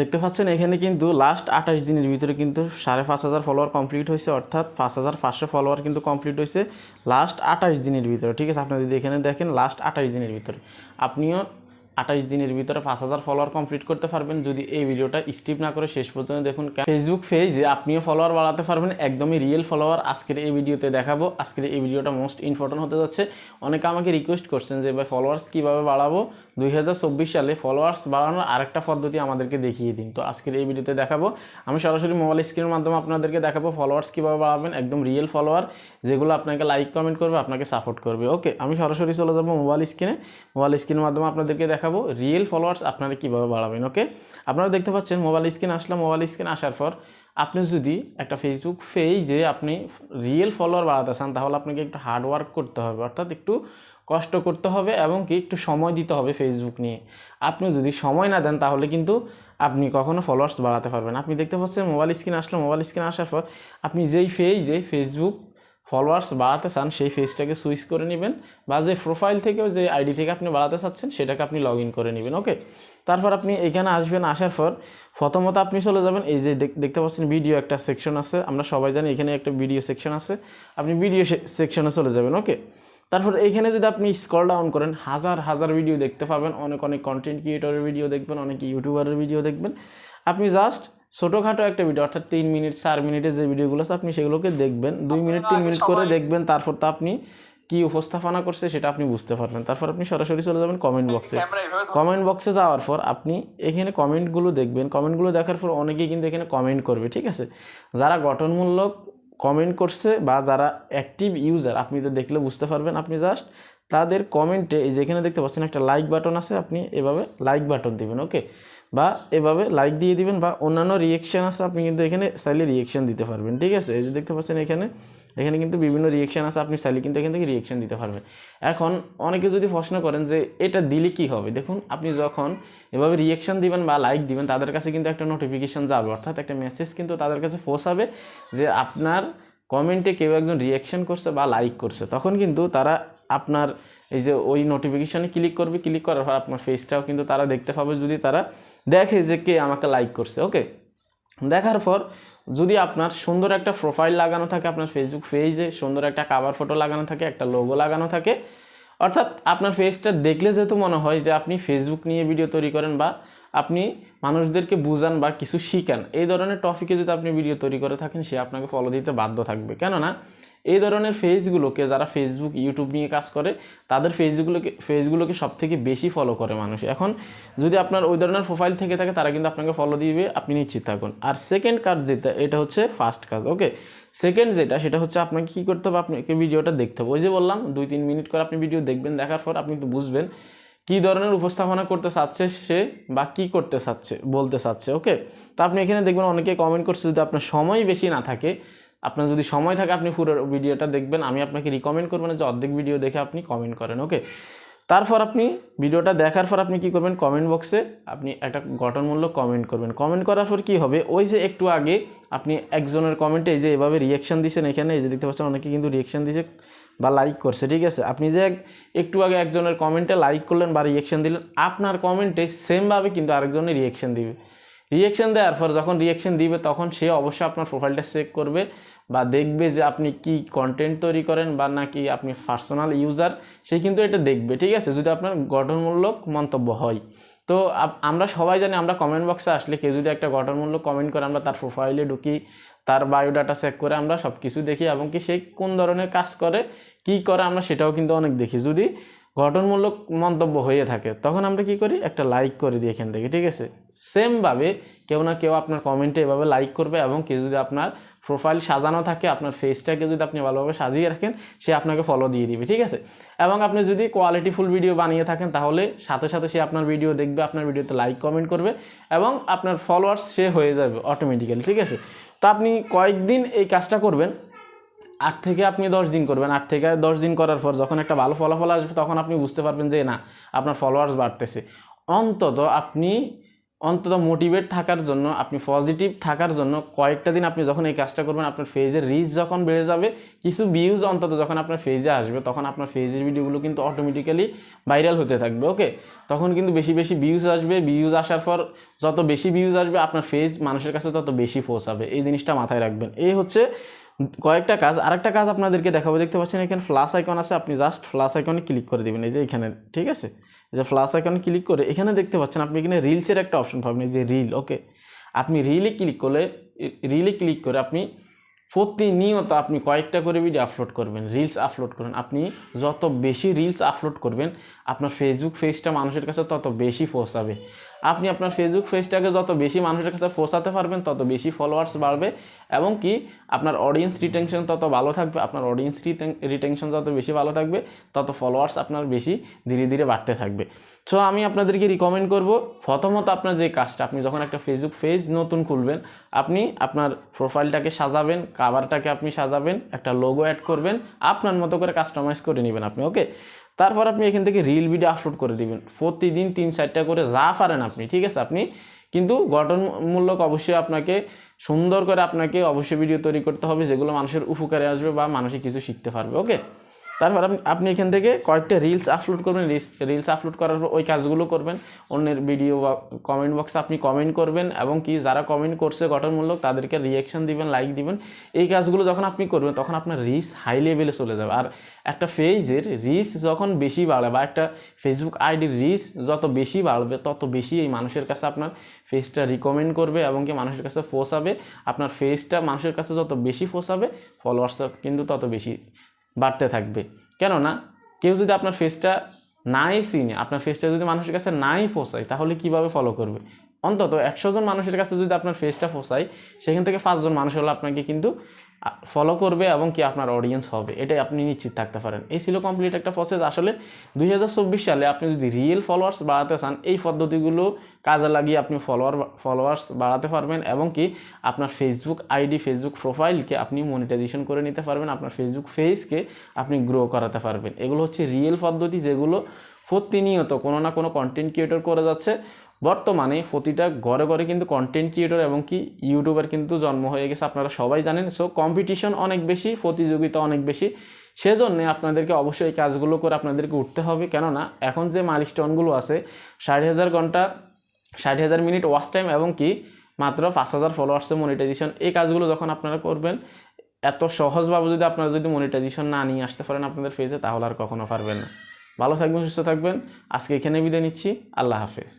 দেখতে পাচ্ছেন, এখানে কিন্তু লাস্ট আঠাশ দিনের ভিতরে কিন্তু সাড়ে পাঁচ হাজার ফলোয়ার কমপ্লিট হয়েছে, অর্থাৎ পাঁচ হাজার পাঁচশো ফলোয়ার কিন্তু কমপ্লিট হয়েছে লাস্ট আঠাশ দিনের ভিতরে। ঠিক আছে আপনি যদি এখানে দেখেন লাস্ট আঠাশ দিনের ভিতরে। আপনিও আঠাশ দিনের ভিতরে পাঁচ হাজার ফলোয়ার কমপ্লিট করতে পারবেন। যদি এই ভিডিওটা স্কিপ না করে শেষ পর্যন্ত দেখুন ফেসবুক পেজে আপনিও ফলোয়ার বাড়াতে পারবেন। একদমই রিয়েল ফলোয়ার আজকের এই ভিডিওতে দেখাবো। আজকের এই ভিডিওটা মোস্ট ইম্পর্টেন্ট হতে যাচ্ছে। অনেকে আমাকে রিকোয়েস্ট করছেন যে, ভাই ফলোয়ার্স কীভাবে বাড়াবো? দুই হাজার চব্বিশ সালে ফলোয়ার্স বাড়ানোর আরেকটা পদ্ধতি আমাদেরকে দেখিয়ে দিন। তো আজকের এই ভিডিওতে দেখাবো। আমি সরাসরি মোবাইল স্ক্রিনের মাধ্যমে আপনাদেরকে দেখাবো ফলোয়ার্স কীভাবে বাড়াবেন। একদম রিয়েল ফলোয়ার যেগুলো আপনাকে লাইক কমেন্ট করবে, আপনাকে সাপোর্ট করবে। ওকে আমি সরাসরি চলে যাব মোবাইল স্ক্রিনে মোবাইল স্ক্রিনের মাধ্যমে আপনাদেরকে দেখাবো। রিয়েল ফলোয়ার্স আপনারা কীভাবে বাড়াবেন ওকে আপনারা দেখতে পাচ্ছেন মোবাইল স্ক্রিন আসলে মোবাইল স্ক্রিন আসার পর আপনি যদি একটা ফেসবুক পেজে আপনি রিয়েল ফলোয়ার বাড়াতে চান, তাহলে আপনাকে একটু হার্ড ওয়ার্ক করতে হবে, অর্থাৎ একটু কষ্ট করতে হবে এবং কি একটু সময় দিতে হবে ফেসবুক নিয়ে। আপনি যদি সময় না দেন, তাহলে কিন্তু আপনি কখনো ফলোয়ার্স বাড়াতে পারবেন আপনি দেখতে পাচ্ছেন মোবাইল স্ক্রিন আসলে মোবাইল স্ক্রিন আসার পর আপনি যেই পেজে ফেসবুক ফলোয়ার্স বাড়াতে চান, সেই পেজটাকে সুইচ করে নেবেন বা যে প্রোফাইল থেকেও যে আইডি থেকে আপনি বাড়াতে চাচ্ছেন, সেটাকে আপনি লগ করে নেবেন ওকে তারপর আপনি এখানে আসবেন, আসার পর প্রথমত আপনি চলে যাবেন, এই যে দেখ- দেখতে পাচ্ছেন ভিডিও একটা সেকশন আছে, আমরা সবাই জানি এখানে একটা ভিডিও সেকশন আছে, আপনি ভিডিও সেকশনে চলে যাবেন ওকে তারপর এইখানে যদি আপনি স্কল ডাউন করেন, হাজার হাজার ভিডিও দেখতে পাবেন, অনেক অনেক কন্টেন্ট ক্রিয়েটরের ভিডিও দেখবেন, অনেক ইউটিউবারের ভিডিও দেখবেন। আপনি জাস্ট ছোটোখাটো একটা ভিডিও অর্থাৎ তিন মিনিট চার মিনিটের যে ভিডিওগুলো আছে আপনি সেগুলোকে দেখবেন। দুই মিনিট তিন মিনিট করে দেখবেন তারপর তো আপনি কি উপস্থাপনা করছে সেটা আপনি বুঝতে পারবেন। তারপর আপনি সরাসরি চলে যাবেন কমেন্ট বক্সে কমেন্ট বক্সে যাওয়ার পর আপনি এখানে কমেন্টগুলো দেখবেন। কমেন্টগুলো দেখার পর অনেকেই কিন্তু এখানে কমেন্ট করবে ঠিক আছে? যারা গঠনমূলক কমেন্ট করছে বা যারা অ্যাক্টিভ ইউজার আপনি তো দেখলে বুঝতে পারবেন আপনি জাস্ট তাদের কমেন্টে এই যেখানে দেখতে পাচ্ছেন একটা লাইক বাটন আছে, আপনি এভাবে লাইক বাটন দিবেন ওকে বা এভাবে লাইক দিয়ে দিবেন বা অন্যান্য রিয়েকশন আছে, আপনি কিন্তু এখানে চাইলে রিয়েকশান দিতে পারবেন, ঠিক আছে? এই যে দেখতে পাচ্ছেন এখানে এখানে কিন্তু বিভিন্ন রিয়েকশন আছে, আপনি চাইলে কিন্তু এখান থেকে রিয়েকশন দিতে পারবেন। এখন অনেকে যদি প্রশ্ন করেন যে এটা দিলে কি হবে, দেখুন, আপনি যখন এভাবে রিয়েকশন দিবেন বা লাইক দিবেন, তাদের কাছে কিন্তু একটা নোটিফিকেশন যাবে, অর্থাৎ একটা মেসেজ কিন্তু তাদের কাছে পৌঁছাবে যে আপনার কমেন্টে কেউ একজন রিয়েকশন করছে বা লাইক করছে, তখন কিন্তু তারা আপনার এই যে ওই নোটিফিকেশনে ক্লিক করবে ক্লিক করার পর আপনার ফেসটাও কিন্তু তারা দেখতে পাবে যদি তারা দেখে যে কে আমাকে লাইক করছে ওকে দেখার পর যদি আপনার সুন্দর একটা প্রোফাইল লাগানো থাকে, আপনার ফেসবুক পেজে সুন্দর একটা কাভার ফটো লাগানো থাকে, একটা লোগো লাগানো থাকে, অর্থাৎ আপনার ফেসটা দেখলে যেহেতু মনে হয় যে আপনি ফেসবুক নিয়ে ভিডিও তৈরি করেন বা আপনি মানুষদেরকে বুঝান বা কিছু শিখান, এই ধরনের টপিকে যদি আপনি ভিডিও তৈরি করে থাকেন, সে আপনাকে ফলো দিতে বাধ্য থাকবে, কেননা এই ধরনের ফেজগুলোকে যারা ফেসবুক ইউটিউব নিয়ে কাজ করে, তাদের ফেজগুলোকে ফেজগুলোকে সব থেকে বেশি ফলো করে মানুষ। এখন যদি আপনার ওই ধরনের প্রোফাইল থেকে থাকে, তারা কিন্তু আপনাকে ফলো দিবে, আপনি নিশ্চিত থাকুন। আর সেকেন্ড কাজ যেটা, এটা হচ্ছে ফার্স্ট কাজ ওকে সেকেন্ড যেটা, সেটা হচ্ছে আপনাকে কী করতে হবে? আপনাকে ভিডিওটা দেখতে হবে। ওই যে বললাম, দুই তিন মিনিট করে আপনি ভিডিও দেখবেন, দেখার পর আপনি তো বুঝবেন কী ধরনের উপস্থাপনা করতে চাচ্ছে সে বা কী করতে চাচ্ছে, বলতে চাচ্ছে ওকে তো আপনি এখানে দেখবেন অনেকে কমেন্ট করছে, যদি আপনার সময় বেশি না থাকে আপনার যদি সময় থাকে, আপনি পুরো ভিডিওটা দেখবেন। আমি আপনাকে রিকমেন্ড করব না যে অর্ধেক ভিডিও দেখে আপনি কমেন্ট করেন ওকে তারপর আপনি ভিডিওটা দেখার পর আপনি কি করবেন? কমেন্ট বক্সে আপনি একটা গঠনমূলক কমেন্ট করবেন। কমেন্ট করার পর কি হবে? ওই যে একটু আগে আপনি একজনের কমেন্টে এই যে এভাবে রিয়াকশান দিয়েছেন এখানে, এই যে দেখতে পাচ্ছেন অনেকে কিন্তু রিয়াকশান দিয়েছে বা লাইক করছে, ঠিক আছে? আপনি যে এক- একটু আগে একজনের কমেন্টে লাইক করলেন বা রিয়াকশান দিলেন, আপনার কমেন্টে সেমভাবে কিন্তু আরেকজনের রিয়াকশান দিবে। রিয়েকশন দেওয়ার পর যখন রিয়েকশন দিবে, তখন সে অবশ্যই আপনার প্রোফাইলটা চেক করবে বা দেখবে যে আপনি কি কন্টেন্ট তৈরি করেন বা নাকি আপনি পার্সোনাল ইউজার সে কিন্তু এটা দেখবে, ঠিক আছে? যদি আপনার গঠনমূলক মন্তব্য হয়। তো আমরা সবাই জানি, আমরা কমেন্ট বক্সে আসলে কেউ যদি একটা গঠনমূলক কমেন্ট করে, আমরা তার প্রোফাইলে ঢুকি, তার বায়োডাটা চেক করে আমরা সব কিছু দেখি এবং কি সে কোন ধরনের কাজ করে, কি করে, আমরা সেটাও কিন্তু অনেক দেখি। যদি গঠনমূলক মন্তব্য হয়ে থাকে, তখন আমরা কি করি? একটা লাইক করে দিই এখান থেকে, ঠিক আছে? সেমভাবে কেউ না কেউ আপনার কমেন্টে এভাবে লাইক করবে এবং কেউ যদি আপনার প্রোফাইল সাজানো থাকে, আপনার ফেসটাকে যদি আপনি ভালোভাবে সাজিয়ে রাখেন, সে আপনাকে ফলো দিয়ে দিবে, ঠিক আছে? এবং আপনি যদি কোয়ালিটিফুল ভিডিও বানিয়ে থাকেন, তাহলে সাথে সাথে সে আপনার ভিডিও দেখবে, আপনার ভিডিওতে লাইক কমেন্ট করবে এবং আপনার ফলোয়ার্স সে হয়ে যাবে অটোমেটিক্যালি ঠিক আছে? তো আপনি কয়েকদিন এই কাজটা করবেন আট থেকে আপনি দশ দিন করবেন। আট থেকে দশ দিন করার পর যখন একটা ভালো ফলাফল আসবে, তখন আপনি বুঝতে পারবেন যে, না, আপনার ফলোয়ার্স বাড়তেছে। অন্তত আপনি, অন্তত মোটিভেট থাকার জন্য, আপনি পজিটিভ থাকার জন্য কয়েকটা দিন আপনি যখন এই কাজটা করবেন, আপনার ফেজের রিচ যখন বেড়ে যাবে, কিছু ভিউজ অন্তত যখন আপনার ফেজে আসবে, তখন আপনার ফেজের ভিডিওগুলো কিন্তু অটোমেটিক্যালি ভাইরাল হতে থাকবে ওকে তখন কিন্তু বেশি বেশি ভিউজ আসবে। ভিউজ আসার পর যত বেশি ভিউজ আসবে, আপনার ফেজ মানুষের কাছে তত বেশি পৌঁছাবে। এই জিনিসটা মাথায় রাখবেন। এই হচ্ছে কয়েকটা কাজ, আরেকটা কাজ আপনাদেরকে দেখাবো। দেখতে পাচ্ছেন এখানে ফ্লাস আইকন আছে, আপনি জাস্ট ফ্লাস আইকনে ক্লিক করে দেবেন। এই যে এখানে, ঠিক আছে? এই যে ফ্লাস আইকনে ক্লিক করে, এখানে দেখতে পাচ্ছেন আপনি এখানে রিলসের একটা অপশন পাবেন, এই যে রিল ওকে আপনি রিলে ক্লিক করলে রিলে ক্লিক করে আপনি প্রতিনিয়ত আপনি কয়েকটা করে ভিডিও আপলোড করবেন রিলস আপলোড করবেন আপনি যত বেশি রিলস আপলোড করবেন, আপনার ফেসবুক পেজটা মানুষের কাছে তত বেশি পৌঁছাবে। আপনি আপনার ফেসবুক পেজটাকে যত বেশি মানুষের কাছে পৌঁছাতে পারবেন, তত বেশি ফলোয়ার্স বাড়বে এবং কি আপনার অডিয়েন্স রিটেনশন তত ভালো থাকবে, আপনার অডিয়েন্স রিটেনশন যত বেশি ভালো থাকবে, তত ফলোয়ার্স আপনার বেশি ধীরে ধীরে বাড়তে থাকবে। সো আমি আপনাদেরকে রিকমেন্ড করব, প্রথমত আপনার যে কাজটা, আপনি যখন একটা ফেসবুক পেজ নতুন খুলবেন, আপনি আপনার প্রোফাইলটাকে সাজাবেন কাভারটাকে আপনি সাজাবেন, একটা লোগো অ্যাড করবেন, আপনার মতো করে কাস্টমাইজ করে নেবেন আপনি ওকে তারপর আপনি এখান থেকে রিল ভিডিও আপলোড করে দিবেন। প্রতিদিন তিন, চারটা করে যা পারেন আপনি, ঠিক আছে? আপনি কিন্তু গঠনমূলক অবশ্যই আপনাকে সুন্দর করে আপনাকে অবশ্যই ভিডিও তৈরি করতে হবে, যেগুলো মানুষের উপকারে আসবে বা মানুষের কিছু শিখতে পারবে ওকে তারপর আপনি এখান থেকে কয়েকটা রিলস আপলোড করবেন রিলস আপলোড করার পর ওই কাজগুলো করবেন। অন্যের ভিডিও বা কমেন্ট বক্সে আপনি কমেন্ট করবেন এবং কি যারা কমেন্ট করছে গঠনমূলক তাদেরকে রিয়াকশন দিবেন লাইক দিবেন। এই কাজগুলো যখন আপনি করবেন, তখন আপনার রিচ হাই লেভেলে চলে যাবে। আর একটা পেজের রিচ যখন বেশি বাড়ে বা একটা ফেসবুক আইডির রিচ যত বেশি বাড়বে, তত বেশি এই মানুষের কাছে আপনার ফেসটা রিকমেন্ড করবে এবং কি মানুষের কাছে পৌঁছাবে আপনার ফেসটা মানুষের কাছে যত বেশি পৌঁছাবে ফলোয়ার্স কিন্তু তত বেশি বাড়তে থাকবে। কেননা কেউ যদি আপনার ফেসটা নাই চিনে আপনার ফেসটা যদি মানুষের কাছে নাই ফোসায় তাহলে কীভাবে ফলো করবে? অন্তত একশো জন মানুষের কাছে যদি আপনার ফেসটা ফোসায় সেখান থেকে পাঁচজন মানুষ হলো আপনাকে কিন্তু ফলো করবে এবং কি আপনার অডিয়েন্স হবে, এটাই আপনি নিশ্চিত থাকতে পারেন। এই ছিল কমপ্লিট একটা প্রসেস আসলে দুই হাজার চব্বিশ সালে আপনি যদি রিয়েল ফলোয়ার্স বাড়াতে চান, এই পদ্ধতিগুলো কাজে লাগিয়ে আপনি ফলোয়ার ফলোয়ার্স বাড়াতে পারবেন এবং কি আপনার ফেসবুক আইডি ফেসবুক প্রোফাইলকে আপনি মনিটাইজেশন করে নিতে পারবেন, আপনার ফেসবুক পেজকে আপনি গ্রো করাতে পারবেন। এগুলো হচ্ছে রিয়েল পদ্ধতি যেগুলো প্রতিনিয়ত কোনো না কোনো কন্টেন্ট ক্রিয়েটর করে যাচ্ছে। বর্তমানে প্রতিটা ঘরে ঘরে কিন্তু কন্টেন্ট ক্রিয়েটর এবং কি ইউটিউবার কিন্তু জন্ম হয়ে গেছে, আপনারা সবাই জানেন। সো কম্পিটিশন অনেক বেশি, প্রতিযোগিতা অনেক বেশি। সেজন্য আপনাদেরকে অবশ্যই এই কাজগুলো করে আপনাদেরকে উঠতে হবে। কেননা, এখন যে মাইলস্টোনগুলো আছে, ষাট হাজার ঘণ্টা, ষাট হাজার মিনিট ওয়াচ টাইম এবং কি মাত্র পাঁচ হাজার ফলোয়ার্সের মনিটাইজেশন এই কাজগুলো যখন আপনারা করবেন, এত সহজভাবে যদি আপনারা যদি মনিটাইজেশন না নিয়ে আসতে পারেন আপনাদের ফেজে তাহলে আর কখনো পারবেন না। ভালো থাকবেন, সুস্থ থাকবেন। আজকে এখানে বিদায় নিচ্ছি। আল্লাহ হাফেজ।